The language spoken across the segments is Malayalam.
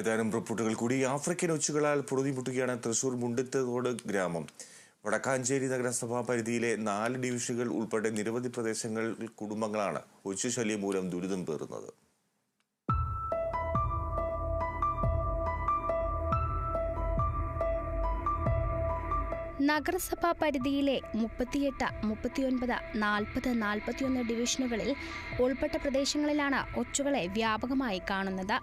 ഏതാനും റിപ്പോർട്ടുകൾ കൂടി. ആഫ്രിക്കൻ ഒച്ചുകളാൽ പൊറുതിമുട്ടുകയാണ് തൃശൂർ മുണ്ടത്തോട് ഗ്രാമം. വടക്കാഞ്ചേരി നഗരസഭാ പരിധിയിലെ നാല് ഡിവിഷനുകൾ ഉൾപ്പെടെ നിരവധി പ്രദേശങ്ങൾ കുടുംബങ്ങളാണ് ഒച്ചുശല്യം മൂലം ദുരിതം പേറുന്നത്. നഗരസഭാ പരിധിയിലെ മുപ്പത്തിയെട്ട് മുപ്പത്തിയൊൻപത് നാൽപ്പത് നാൽപ്പത്തിയൊന്ന് ഡിവിഷനുകളിൽ ഉൾപ്പെട്ട പ്രദേശങ്ങളിലാണ് ഒച്ചുകളെ വ്യാപകമായി കാണുന്നത്.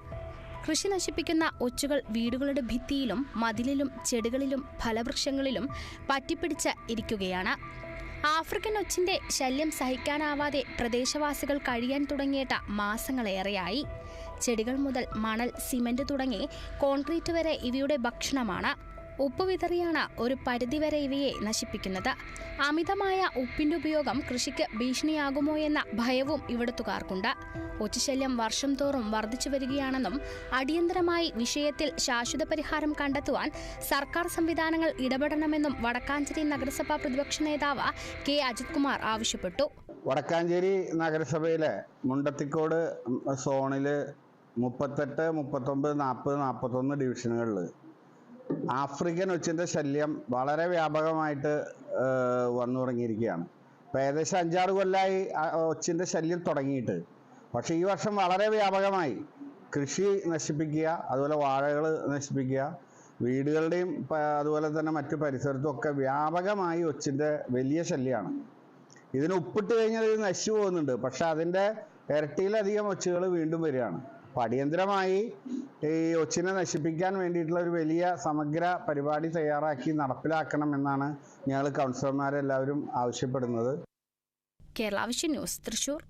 കൃഷി നശിപ്പിക്കുന്ന ഒച്ചുകൾ വീടുകളുടെ ഭിത്തിയിലും മതിലിലും ചെടികളിലും ഫലവൃക്ഷങ്ങളിലും പറ്റിപ്പിടിച്ച് ഇരിക്കുകയാണ്. ആഫ്രിക്കൻ ഒച്ചിന്റെ ശല്യം സഹിക്കാനാവാതെ പ്രദേശവാസികൾ കഴിയാൻ തുടങ്ങിയിട്ട മാസങ്ങളേറെയായി. ചെടികൾ മുതൽ മണൽ സിമന്റ് തുടങ്ങി കോൺക്രീറ്റ് വരെ ഇവയുടെ ഭക്ഷണമാണ്. ഉപ്പ് വിതറിയാണ് ഒരു പരിധിവരെ ഇവയെ നശിപ്പിക്കുന്നത്. അമിതമായ ഉപ്പിന്റെ ഉപയോഗം കൃഷിക്ക് ഭീഷണിയാകുമോ എന്ന ഭയവും ഇവിടുത്തുകാർക്കുണ്ട്. ഒച്ചശല്യം വർഷം തോറും വർദ്ധിച്ചു വരികയാണെന്നും അടിയന്തരമായി വിഷയത്തിൽ ശാശ്വത പരിഹാരം കണ്ടെത്തുവാൻ സർക്കാർ സംവിധാനങ്ങൾ ഇടപെടണമെന്നും വടക്കാഞ്ചേരി നഗരസഭാ പ്രതിപക്ഷ നേതാവ് കെ. അജിത് കുമാർ ആവശ്യപ്പെട്ടു. വടക്കാഞ്ചേരി നഗരസഭയിലെ മുണ്ടത്തിക്കോട് സോണിൽ മുപ്പത്തെട്ട് മുപ്പത്തൊമ്പത് നാൽപ്പത് നാൽപ്പത്തൊന്ന് ഡിവിഷനുകളിൽ ആഫ്രിക്കൻ ഒച്ചിന്റെ ശല്യം വളരെ വ്യാപകമായിട്ട് വന്നു തുടങ്ങിയിരിക്കുകയാണ് ഇപ്പോൾ ഏകദേശം അഞ്ചാറ് കൊല്ലമായി ഒച്ചിന്റെ ശല്യം തുടങ്ങിയിട്ട്. പക്ഷേ ഈ വർഷം വളരെ വ്യാപകമായി. കൃഷി നശിപ്പിക്കുക അതുപോലെ വാഴകൾ നശിപ്പിക്കുക വീടുകളുടെയും അതുപോലെ തന്നെ മറ്റു പരിസരത്തും ഒക്കെ വ്യാപകമായി ഒച്ചിന്റെ വലിയ ശല്യമാണ് ഇതിന് ഉപ്പിട്ട് കഴിഞ്ഞാൽ ഇത് നശിച്ചു പോകുന്നുണ്ട്. പക്ഷെ അതിന്റെ ഇരട്ടിയിലധികം ഒച്ചുകൾ വീണ്ടും വരികയാണ്. അപ്പം അടിയന്തരമായി ഈ ഒച്ചിനെ നശിപ്പിക്കാൻ വേണ്ടിയിട്ടുള്ള ഒരു വലിയ സമഗ്ര പരിപാടി തയ്യാറാക്കി നടപ്പിലാക്കണം എന്നാണ് ഞങ്ങൾ കൗൺസിലർമാരെല്ലാവരും ആവശ്യപ്പെടുന്നത്. കേരള ന്യൂസ് തൃശൂർ.